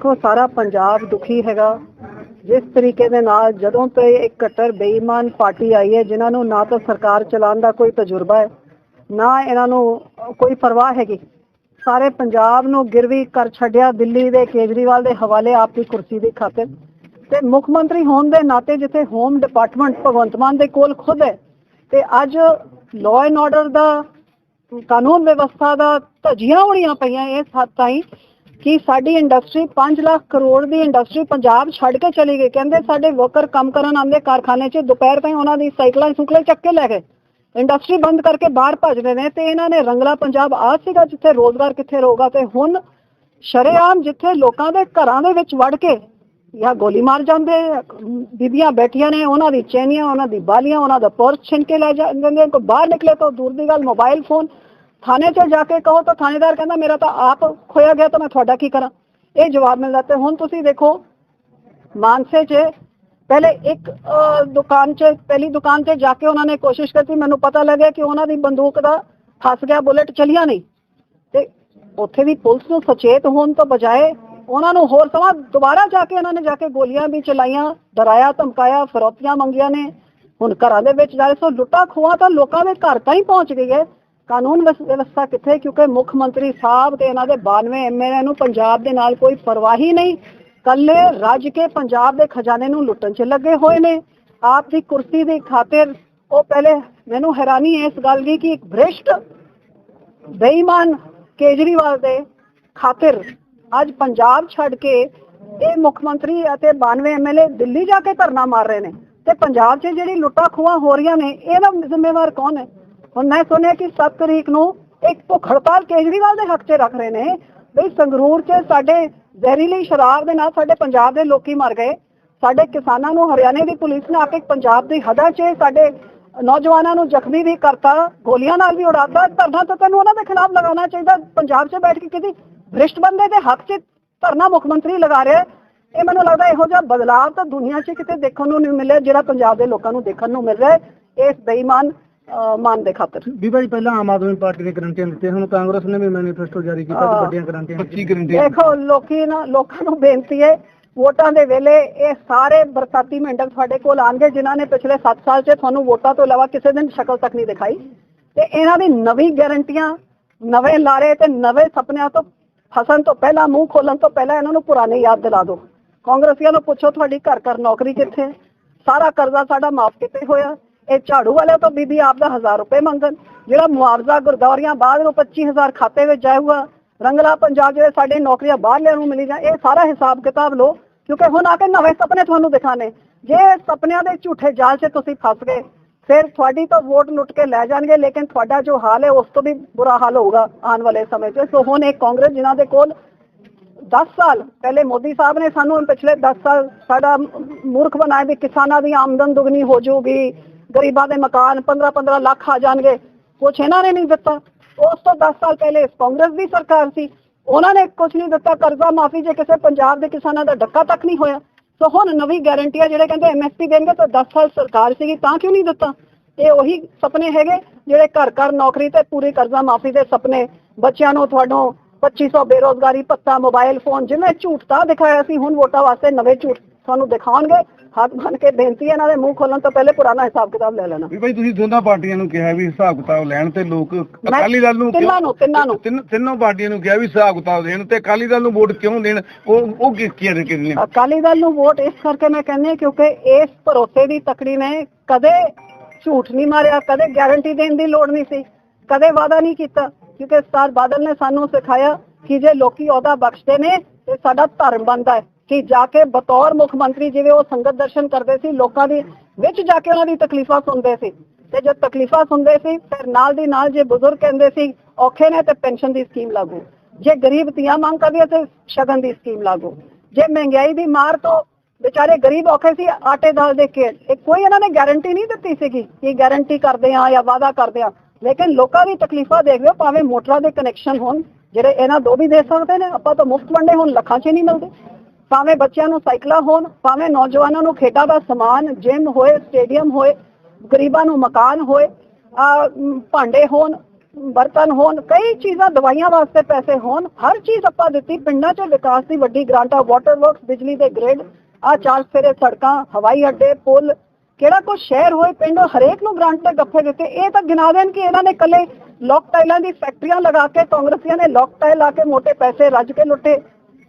ਦੇਖੋ, ਸਾਰਾ ਪੰਜਾਬ ਦੁਖੀ ਹੈਗਾ। ਜਿਸ ਤਰੀਕੇ ਦੇ ਨਾਲ ਜਦੋਂ ਤੋਂ ਇੱਕ ਕੱਟਰ ਬੇਈਮਾਨ ਪਾਰਟੀ ਆਈ ਹੈ, ਜਿਨ੍ਹਾਂ ਨੂੰ ਨਾ ਤਾਂ ਸਰਕਾਰ ਚਲਾਉਣ ਦਾ ਕੋਈ ਤਜਰਬਾ ਹੈ, ਨਾ ਇਹਨਾਂ ਨੂੰ ਕੋਈ ਪਰਵਾਹ ਹੈਗੀ। ਸਾਰੇ ਪੰਜਾਬ ਨੂੰ ਗਿਰਵੀ ਕਰ ਛੱਡਿਆ ਦਿੱਲੀ ਦੇ ਕੇਜਰੀਵਾਲ ਦੇ ਹਵਾਲੇ ਆਪ ਦੀ ਕੁਰਸੀ ਦੀ ਖਾਤਰ। ਤੇ ਮੁੱਖ ਮੰਤਰੀ ਹੋਣ ਦੇ ਨਾਤੇ ਜਿੱਥੇ ਹੋਮ ਡਿਪਾਰਟਮੈਂਟ ਭਗਵੰਤ ਮਾਨ ਦੇ ਕੋਲ ਖੁਦ ਹੈ, ਤੇ ਅੱਜ ਲਾਅ ਐਂਡ ਆਰਡਰ ਦਾ ਕਾਨੂੰਨ ਵਿਵਸਥਾ ਦਾ ਧਜੀਆਂ ਹੋਣੀਆਂ ਪਈਆਂ ਇਸ ਹੱਦ ਤਾਈਂ। ਕਿ ਸਾਡੀ ਇੰਡਸਟਰੀ 5 ਲੱਖ ਕਰੋੜ ਦੀ ਇੰਡਸਟਰੀ ਪੰਜਾਬ ਛੱਡ ਕੇ ਚਲੀ ਗਈ। ਕਹਿੰਦੇ ਸਾਡੇ ਵਰਕਰ ਕੰਮ ਕਰਨ ਆਉਂਦੇ ਕਾਰਖਾਨੇ 'ਚ, ਦੁਪਹਿਰ ਤਾਈਂ ਉਹਨਾਂ ਦੀ ਸਾਈਕਲਾਂ ਸੁਕਲੇ ਚੱਕ ਕੇ ਲੈ ਗਏ। ਇੰਡਸਟਰੀ ਬੰਦ ਕਰਕੇ ਬਾਹਰ ਭੱਜ ਰਹੇ ਨੇ ਤੇ ਇਹਨਾਂ ਨੇ ਰੰਗਲਾ ਪੰਜਾਬ ਆ ਸੀਗਾ ਜਿੱਥੇ ਰੋਜ਼ਗਾਰ ਕਿੱਥੇ ਰਹੂਗਾ ਤੇ ਹੁਣ ਸ਼ਰੇਆਮ ਜਿੱਥੇ ਲੋਕਾਂ ਦੇ ਘਰਾਂ ਦੇ ਵਿੱਚ ਵੜ ਕੇ ਜਾਂ ਗੋਲੀ ਮਾਰ ਜਾਂਦੇ, ਬੀਬੀਆਂ ਬੈਠੀਆਂ ਨੇ, ਉਹਨਾਂ ਦੀ ਚੈਨੀਆਂ, ਉਹਨਾਂ ਦੀ ਬਾਲੀਆਂ, ਉਹਨਾਂ ਦਾ ਪਰਸ ਛਿਨ ਕੇ ਲੈ ਜਾਂਦੇ ਨੇ, ਕੋਈ ਬਾਹਰ ਨਿਕਲੇ ਤਾਂ ਦੂਰ ਦੀ ਗੱਲ ਮੋਬਾਈਲ ਫੋਨ ਥਾਣੇ 'ਚ ਜਾ ਕੇ ਕਹੋ ਤਾਂ ਥਾਣੇਦਾਰ ਕਹਿੰਦਾ, ਮੇਰਾ ਤਾਂ ਆਪ ਖੋਇਆ ਗਿਆ, ਤਾਂ ਮੈਂ ਤੁਹਾਡਾ ਕੀ ਕਰਾਂ? ਇਹ ਜਵਾਬ ਮਿਲਦਾ ਤੇ ਹੁਣ ਤੁਸੀਂ ਦੇਖੋ, ਮਾਨਸੇ 'ਚ ਪਹਿਲੇ ਇੱਕ ਦੁਕਾਨ 'ਚ, ਪਹਿਲੀ ਦੁਕਾਨ ਤੇ ਜਾ ਕੇ ਉਹਨਾਂ ਨੇ ਕੋਸ਼ਿਸ਼ ਕੀਤੀ। ਮੈਨੂੰ ਪਤਾ ਲੱਗਿਆ ਕਿ ਉਹਨਾਂ ਦੀ ਬੰਦੂਕ ਦਾ ਫਸ ਗਿਆ, ਬੁਲੇਟ ਚਲੀਆਂ ਨਹੀਂ। ਤੇ ਉੱਥੇ ਵੀ ਪੁਲਿਸ ਨੂੰ ਸੁਚੇਤ ਹੋਣ ਤੋਂ ਬਜਾਏ ਉਹਨਾਂ ਨੂੰ ਹੋਰ ਸਮਾਂ ਦੁਬਾਰਾ ਜਾ ਕੇ ਉਹਨਾਂ ਨੇ ਜਾ ਕੇ ਗੋਲੀਆਂ ਵੀ ਚਲਾਈਆਂ, ਡਰਾਇਆ, ਧਮਕਾਇਆ, ਫਰੋਤੀਆਂ ਮੰਗੀਆਂ ਨੇ। ਹੁਣ ਘਰਾਂ ਦੇ ਵਿੱਚ ਜਾਏ ਸੋ ਲੁੱਟਾ ਖੋਆ ਤਾਂ ਲੋਕਾਂ ਦੇ ਘਰ ਤਾਂ ਹੀ ਪਹੁੰਚ ਗਈ ਹੈ। ਕਾਨੂੰਨ ਵਿਵਸਥਾ ਕਿੱਥੇ? ਕਿਉਂਕਿ ਮੁੱਖ ਮੰਤਰੀ ਸਾਹਿਬ ਤੇ ਇਹਨਾਂ ਦੇ 92 ਐਮਐਲਏ ਨੂੰ ਪੰਜਾਬ ਦੇ ਨਾਲ ਕੋਈ ਪਰਵਾਹੀ ਨਹੀਂ। ਕੱਲੇ ਰੱਜ ਕੇ ਪੰਜਾਬ ਦੇ ਖਜ਼ਾਨੇ ਨੂੰ ਲੁੱਟਣ 'ਚ ਲੱਗੇ ਹੋਏ ਨੇ। ਆਪ ਦੀ ਕੁਰਸੀ ਦੀ ਖਾਤਰ ਉਹ ਪਹਿਲੇ ਮੈਨੂੰ ਹੈਰਾਨੀ ਹੈ ਇਸ ਗੱਲ ਦੀ ਕਿ ਇੱਕ ਭ੍ਰਿਸ਼ਟ ਬੇਈਮਾਨ ਕੇਜਰੀਵਾਲ ਦੇ ਖਾਤਰ ਅੱਜ ਪੰਜਾਬ ਛੱਡ ਕੇ ਇਹ ਮੁੱਖ ਮੰਤਰੀ ਅਤੇ 92 ਐਮਐਲਏ ਦਿੱਲੀ ਜਾ ਕੇ ਧਰਨਾ ਮਾਰ ਰਹੇ ਨੇ। ਤੇ ਪੰਜਾਬ 'ਚ ਜਿਹੜੀ ਲੁੱਟਾਂ ਖੋਹਾਂ ਹੋ ਰਹੀਆਂ ਨੇ, ਇਹਦਾ ਜ਼ਿੰਮੇਵਾਰ ਕੌਣ ਹੈ? ਹੁਣ ਮੈਂ ਸੁਣਿਆ ਕਿ 7 ਤਰੀਕ ਨੂੰ ਇੱਕ ਭੁੱਖ ਹੜਤਾਲ ਕੇਜਰੀਵਾਲ ਦੇ ਹੱਕ 'ਚ ਰੱਖ ਰਹੇ ਨੇ। ਬਈ ਸੰਗਰੂਰ 'ਚ ਸਾਡੇ ਜ਼ਹਿਰੀਲੀ ਸ਼ਰਾਬ ਦੇ ਨਾਲ ਸਾਡੇ ਪੰਜਾਬ ਦੇ ਲੋਕੀ ਮਰ ਗਏ। ਸਾਡੇ ਕਿਸਾਨਾਂ ਨੂੰ ਹਰਿਆਣੇ ਦੀ ਪੁਲਿਸ ਨੇ ਆ ਕੇ ਪੰਜਾਬ ਦੀ ਹੱਦਾਂ 'ਚ ਸਾਡੇ ਨੌਜਵਾਨਾਂ ਨੂੰ ਜ਼ਖਮੀ ਵੀ ਕਰਤਾ, ਗੋਲੀਆਂ ਨਾਲ ਵੀ ਉਡਾਤਾ। ਧਰਨਾ ਤਾਂ ਤੈਨੂੰ ਉਹਨਾਂ ਦੇ ਖਿਲਾਫ ਲਗਾਉਣਾ ਚਾਹੀਦਾ। ਪੰਜਾਬ 'ਚ ਬੈਠ ਕੇ ਕਿਸੇ ਭ੍ਰਿਸ਼ਟ ਬੰਦੇ ਦੇ ਹੱਕ 'ਚ ਧਰਨਾ ਮੁੱਖ ਮੰਤਰੀ ਲਗਾ ਰਿਹਾ ਇਹ ਮੈਨੂੰ ਲੱਗਦਾ ਇਹੋ ਜਿਹਾ ਬਦਲਾਅ ਤਾਂ ਦੁਨੀਆ 'ਚ ਕਿਤੇ ਦੇਖਣ ਨੂੰ ਨਹੀਂ ਮਿਲਿਆ, ਜਿਹੜਾ ਪੰਜਾਬ ਦੇ ਲੋਕਾਂ ਨੂੰ ਦੇਖਣ ਨੂੰ ਮਿਲ ਰਿਹਾ ਹੈ। ਇਸ ਬੇਈਮਾਨ ਮਾਨ ਦੇ ਖਾਤਰ। ਬੀਬਾ ਜੀ ਪਹਿਲਾਂ ਆਮ ਆਦਮੀ ਪਾਰਟੀ ਨੇ ਗਰੰਟੀਆਂ ਦਿੱਤੀਆਂ ਹੁਣ ਕਾਂਗਰਸ ਨੇ ਵੀ ਮੈਨੀਫੈਸਟੋ ਜਾਰੀ ਕੀਤਾ। ਤੇ ਵੱਡੀਆਂ ਗਰੰਟੀਆਂ 25 ਗਰੰਟੀਆਂ ਦੇਖੋ ਲੋਕੀ ਨਾ ਲੋਕਾਂ ਨੂੰ ਬੇਨਤੀ ਹੈ ਵੋਟਾਂ ਦੇ ਵੇਲੇ ਇਹ ਸਾਰੇ ਬਰਸਾਤੀ ਮੈਂਡਲ ਤੁਹਾਡੇ ਕੋਲ ਆਣਗੇ ਜਿਨ੍ਹਾਂ ਨੇ ਪਿਛਲੇ 7 ਸਾਲ 'ਚ ਤੁਹਾਨੂੰ ਵੋਟਾਂ ਤੋਂ ਇਲਾਵਾ ਕਿਸੇ ਦਿਨ ਸ਼ਕਲ ਤੱਕ ਨਹੀਂ ਦਿਖਾਈ। ਤੇ ਇਹਨਾਂ ਦੀ ਨਵੀਂ ਗਾਰੰਟੀਆਂ ਨਵੇਂ ਲਾਰੇ ਤੇ ਨਵੇਂ ਸੁਪਨਿਆਂ ਤੋਂ ਫਸਣ ਤੋਂ ਪਹਿਲਾਂ ਮੂੰਹ ਖੋਲਣ ਤੋਂ ਪਹਿਲਾਂ ਇਹਨਾਂ ਨੂੰ ਪੁਰਾਣੇ ਯਾਦ ਦਿਲਾ ਦਿਓ। ਕਾਂਗਰਸੀਆਂ ਨੂੰ ਪੁੱਛੋ ਤੁਹਾਡੀ ਘਰ ਘਰ ਨੌਕਰੀ ਕਿੱਥੇ? ਸਾਰਾ ਕਰਜ਼ਾ ਸਾਡਾ ਮਾਫ ਕਿੱਥੇ ਹੋਇਆ। ਇਹ ਝਾੜੂ ਵਾਲਿਆਂ ਤੋਂ ਬੀਬੀ ਆਪ ਦਾ 1000 ਰੁਪਏ ਮੰਗਣ। ਜਿਹੜਾ ਮੁਆਵਜ਼ਾ ਗੁਰਦੌਰੀਆਂ ਬਾਅਦ ਨੂੰ 25000 ਖਾਤੇ ਵਿੱਚ ਜਾਊਗਾ ਰੰਗਲਾ ਪੰਜਾਬ ਜਿਹੜੇ ਸਾਡੇ ਨੌਕਰੀਆਂ ਬਾਹਰਲਿਆਂ ਨੂੰ ਮਿਲੀ ਜਾਂ ਇਹ ਸਾਰਾ ਹਿਸਾਬ ਕਿਤਾਬ ਲਓ, ਕਿਉਂਕਿ ਹੁਣ ਆ ਕੇ ਨਵੇਂ ਸੁਪਨੇ ਤੁਹਾਨੂੰ ਦਿਖਾਣੇ। ਜੇ ਸੁਪਨਿਆਂ ਦੇ ਝੂਠੇ ਜਾਲ 'ਚ ਤੁਸੀਂ ਫਸ ਗਏ, ਫਿਰ ਤੁਹਾਡੀ ਤਾਂ ਵੋਟ ਲੁੱਟ ਕੇ ਲੈ ਜਾਣਗੇ, ਲੇਕਿਨ ਤੁਹਾਡਾ ਜੋ ਹਾਲ ਹੈ, ਉਸ ਤੋਂ ਵੀ ਬੁਰਾ ਹਾਲ ਹੋਊਗਾ ਆਉਣ ਵਾਲੇ ਸਮੇਂ 'ਚ। ਸੋ ਹੁਣ ਇੱਕ ਕਾਂਗਰਸ ਜਿਨ੍ਹਾਂ ਦੇ ਕੋਲ 10 ਸਾਲ ਪਹਿਲੇ ਮੋਦੀ ਸਾਹਿਬ ਨੇ ਸਾਨੂੰ ਪਿਛਲੇ 10 ਸਾਲ ਸਾਡਾ ਮੂਰਖ ਬਣਾਇਆ ਵੀ ਕਿਸਾਨਾਂ ਦੀ ਆਮਦਨ ਦੁੱਗਣੀ ਹੋ ਜਾਊਗੀ ਗਰੀਬਾਂ ਦੇ ਮਕਾਨ 15-15 ਲੱਖ ਆ ਜਾਣਗੇ। ਕੁਛ ਇਹਨਾਂ ਨੇ ਨਹੀਂ ਦਿੱਤਾ। ਉਸ ਤੋਂ 10 ਸਾਲ ਪਹਿਲੇ ਕਾਂਗਰਸ ਦੀ ਸਰਕਾਰ ਸੀ। ਉਹਨਾਂ ਨੇ ਕੁਝ ਨਹੀਂ ਦਿੱਤਾ। ਕਰਜ਼ਾ ਮਾਫੀ ਜੇ ਕਿਸੇ ਪੰਜਾਬ ਦੇ ਕਿਸਾਨਾਂ ਦਾ ਡੱਕਾ ਤੱਕ ਨਹੀਂ ਹੋਇਆ। ਸੋ ਹੁਣ ਨਵੀਂ ਗਾਰੰਟੀਆਂ ਜਿਹੜੇ ਕਹਿੰਦੇ ਐਮਐਸਪੀ ਦੇਣਗੇ, ਤਾਂ 10 ਸਾਲ ਸਰਕਾਰ ਸੀਗੀ, ਤਾਂ ਕਿਉਂ ਨਹੀਂ ਦਿੱਤਾ? ਇਹ ਉਹੀ ਸੁਪਨੇ ਹੈਗੇ, ਜਿਹੜੇ ਘਰ ਘਰ ਨੌਕਰੀ ਤੇ ਪੂਰੀ ਕਰਜ਼ਾ ਮਾਫੀ ਦੇ ਸੁਪਨੇ। ਬੱਚਿਆਂ ਨੂੰ ਤੁਹਾਨੂੰ 2500 ਬੇਰੋਜ਼ਗਾਰੀ, ਭੱਤਾ ਮੋਬਾਈਲ ਫੋਨ, ਜਿਵੇਂ ਝੂਠ ਤਾਂ ਦਿਖਾਇਆ ਸੀ, ਹੁਣ ਵੋਟਾਂ ਵਾਸਤੇ ਨਵੇਂ ਝੂਠ ਤੁਹਾਨੂੰ ਦਿਖਾਉਣਗੇ। ਹੱਥ ਬਨ ਕੇ ਬੇਨਤੀ ਹੈ ਇਹਨਾਂ ਦੇ ਮੂੰਹ ਖੋਲਣ ਤੋਂ ਪਹਿਲੇ ਪੁਰਾਣਾ ਹਿਸਾਬ ਕਿਤਾਬ ਲੈ ਲੈਣਾ। ਬੀਬਾ ਜੀ ਤੁਸੀਂ ਦੋਨਾਂ ਪਾਰਟੀਆਂ ਨੂੰ ਕਿਹਾ ਵੀ ਹਿਸਾਬ ਕਿਤਾਬ ਲੈਣ ਤੇ ਲੋਕ ਅਕਾਲੀ ਦਲ ਨੂੰ ਤਿੰਨਾਂ ਨੂੰ ਤਿੰਨਾਂ ਨੂੰ। ਤਿੰਨ ਤਿੰਨੋਂ ਪਾਰਟੀਆਂ ਨੂੰ ਕਿਹਾ ਵੀ ਹਿਸਾਬ ਕਿਤਾਬ ਦੇਣ ਤੇ ਅਕਾਲੀ ਦਲ ਨੂੰ ਵੋਟ ਕਿਉਂ ਦੇਣ? ਉਹ ਉਹ ਕੀ ਕੀ ਨੇ ਕਿਹਨੇ ਅਕਾਲੀ ਦਲ ਨੂੰ ਵੋਟ ਇਸ ਕਰਕੇ ਮੈਂ ਕਹਿੰਦੀ ਕਿਉਂਕਿ ਇਸ ਭਰੋਸੇ ਦੀ ਤਕੜੀ ਨੇ ਕਦੇ ਝੂਠ ਨਹੀਂ ਮਾਰਿਆ ਕਦੇ ਗਾਰੰਟੀ ਦੇਣ ਦੀ ਲੋੜ ਨਹੀਂ ਸੀ ਕਦੇ ਵਾਅਦਾ ਨਹੀਂ ਕੀਤਾ। ਕਿਉਂਕਿ ਸਟਾਰ ਬਾਦਲ ਨੇ ਸਾਨੂੰ ਸਿਖਾਇਆ ਕਿ ਜੇ ਲੋਕੀ ਉਹਦਾ ਬਖਸ਼ਦੇ ਨੇ ਤੇ ਸਾਡਾ ਧਰਮ ਬਣਦਾ ਹੈ। ਕਿ ਜਾ ਕੇ ਬਤੌਰ ਮੁੱਖ ਮੰਤਰੀ ਜਿਵੇਂ ਉਹ ਸੰਗਤ ਦਰਸ਼ਨ ਕਰਦੇ ਸੀ, ਲੋਕਾਂ ਦੀ, ਵਿੱਚ ਜਾ ਕੇ ਉਹਨਾਂ ਦੀ ਤਕਲੀਫਾਂ ਸੁਣਦੇ ਸੀ। ਤੇ ਜਦ ਤਕਲੀਫਾਂ ਸੁਣਦੇ ਸੀ, ਫਿਰ ਨਾਲ ਦੀ ਨਾਲ ਜੇ ਬਜ਼ੁਰਗ ਕਹਿੰਦੇ ਸੀ, ਔਖੇ ਨੇ ਤੇ ਪੈਨਸ਼ਨ ਦੀ ਸਕੀਮ ਲਾਗੂ। ਜੇ ਗਰੀਬ ਧੀਆਂ ਮੰਗ ਕਰਦੀਆਂ ਤੇ ਸ਼ਗਨ ਦੀ ਸਕੀਮ ਲਾਗੂ। ਜੇ ਮਹਿੰਗਾਈ ਦੀ ਮਾਰ ਤੋਂ ਵਿਚਾਰੇ ਗਰੀਬ ਔਖੇ ਸੀ, ਆਟੇ ਦਾਲ ਦੇ ਕੇ ਇਹ ਕੋਈ ਇਹਨਾਂ ਨੇ ਗਾਰੰਟੀ ਨਹੀਂ ਦਿੱਤੀ ਸੀਗੀ ਕਿ ਗਾਰੰਟੀ ਕਰਦੇ ਆ ਜਾਂ ਵਾਅਦਾ ਕਰਦੇ ਆ ਲੇਕਿਨ ਲੋਕਾਂ ਦੀ ਤਕਲੀਫਾਂ ਦੇਖਦੇ ਲਿਓ, ਭਾਵੇਂ ਮੋਟਰਾਂ ਦੇ ਕਨੈਕਸ਼ਨ ਹੋਣ, ਜਿਹੜੇ ਇਹਨਾਂ ਦੋ ਵੀ ਦੇ ਸਕਦੇ ਨੇ, ਆਪਾਂ ਤਾਂ ਮੁਫਤ ਵੰਡੇ ਹੁਣ, ਲੱਖਾਂ 'ਚ ਹੀ ਨਹੀਂ ਮਿਲਦੇ। ਭਾਵੇਂ ਬੱਚਿਆਂ ਨੂੰ ਸਾਈਕਲਾਂ ਹੋਣ, ਭਾਵੇਂ ਨੌਜਵਾਨਾਂ ਨੂੰ ਖੇਡਾਂ ਦਾ ਸਮਾਨ ਜਿਮ ਹੋਏ ਸਟੇਡੀਅਮ ਹੋਏ, ਗਰੀਬਾਂ ਨੂੰ ਮਕਾਨ ਹੋਏ ਭਾਂਡੇ ਹੋਣ, ਬਰਤਨ ਹੋਣ, ਕਈ ਚੀਜ਼ਾਂ ਦਵਾਈਆਂ ਵਾਸਤੇ ਪੈਸੇ ਹੋਣ, ਹਰ ਚੀਜ਼ ਆਪਾਂ ਦਿੱਤੀ, ਪਿੰਡਾਂ 'ਚ ਵਿਕਾਸ ਦੀ ਵੱਡੀ ਗ੍ਰਾਂਟਾਂ ਵਾਟਰ ਵਰਕਸ ਬਿਜਲੀ ਦੇ ਗ੍ਰਿਡ ਆ, ਚਾਰ ਫੇਰੇ ਸੜਕਾਂ, ਹਵਾਈ ਅੱਡੇ, ਪੁਲ, ਕਿਹੜਾ ਕੁਛ ਸ਼ਹਿਰ ਹੋਏ, ਪਿੰਡ ਹਰੇਕ ਨੂੰ ਗ੍ਰਾਂਟ ਤੇ ਗੱਫੇ ਦਿੱਤੇ, ਇਹ ਤਾਂ ਗਿਣਾ ਦੇਣ ਕਿ ਇਹਨਾਂ ਨੇ ਕੱਲੇ ਲੋਕ ਟਾਈਲਾਂ ਦੀ ਫੈਕਟਰੀਆਂ ਲਗਾ ਕੇ, ਕਾਂਗਰਸੀਆਂ ਨੇ ਲੋਕ ਟਾਈਲ ਲਾ ਕੇ ਮੋٹے ਪੈਸੇ ਰੱਜ ਕੇ ਲੁੱਟੇ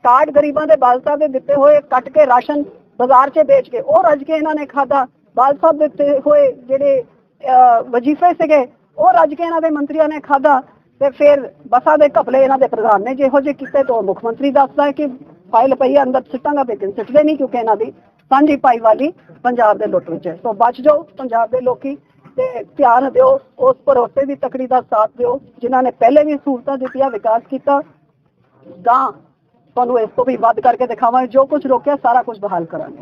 ਕਾਰਡ ਗਰੀਬਾਂ ਦੇ ਬਾਲ ਸਾਹਿਬ ਦੇ ਦਿੱਤੇ ਹੋਏ ਕੱਟ ਕੇ ਰਾਸ਼ਨ ਬਾਜ਼ਾਰ 'ਚ ਵੇਚ ਕੇ ਉਹ ਰੱਜ ਕੇ ਇਹਨਾਂ ਨੇ ਖਾਦਾ ਬਾਲ ਸਾਹਿਬ ਦਿੱਤੇ ਹੋਏ ਜਿਹੜੇ ਅਹ, ਵਜ਼ੀਫੇ ਸੀਗੇ ਉਹ ਰੱਜ ਕੇ ਇਹਨਾਂ ਦੇ ਮੰਤਰੀਆਂ ਨੇ ਖਾਦਾ ਤੇ ਫਿਰ ਬਸਾਂ ਦੇ ਘਪਲੇ ਇਹਨਾਂ ਦੇ ਪ੍ਰਧਾਨ ਨੇ ਜਿਹੋ ਜਿਹੇ ਕੀਤੇ ਤੋਂ ਮੁੱਖ ਮੰਤਰੀ ਦੱਸਦਾ ਹੈ ਕਿ ਫਾਈਲ ਪਈ ਹੈ ਅੰਦਰ ਸਿੱਟਾਂਗਾ ਲੇਕਿਨ ਸਿੱਟਦੇ ਨਹੀਂ ਕਿਉਂਕਿ ਇਹਨਾਂ ਦੀ ਸਾਂਝੀ ਪਾਈਵਾਲੀ ਪੰਜਾਬ ਦੇ ਲੁੱਟ ਵਿੱਚ ਹੈ। ਸੋ ਬਚ ਜਾਓ ਪੰਜਾਬ ਦੇ ਲੋਕੀ ਤੇ ਧਿਆਨ ਦਿਓ ਉਸ ਭਰੋਸੇ ਦੀ ਤਕੜੀ ਦਾ ਸਾਥ ਦਿਓ ਜਿਨ੍ਹਾਂ ਨੇ ਪਹਿਲੇ ਵੀ ਸਹੂਲਤਾਂ ਦਿੱਤੀਆਂ ਵਿਕਾਸ ਕੀਤਾ ਗਾਂ ਤੁਹਾਨੂੰ ਇਸ ਤੋਂ ਵੀ ਵੱਧ ਕਰਕੇ ਦਿਖਾਵਾਂਗੇ ਜੋ ਕੁਝ ਰੋਕਿਆ ਸਾਰਾ ਕੁਝ ਬਹਾਲ ਕਰਾਂਗੇ।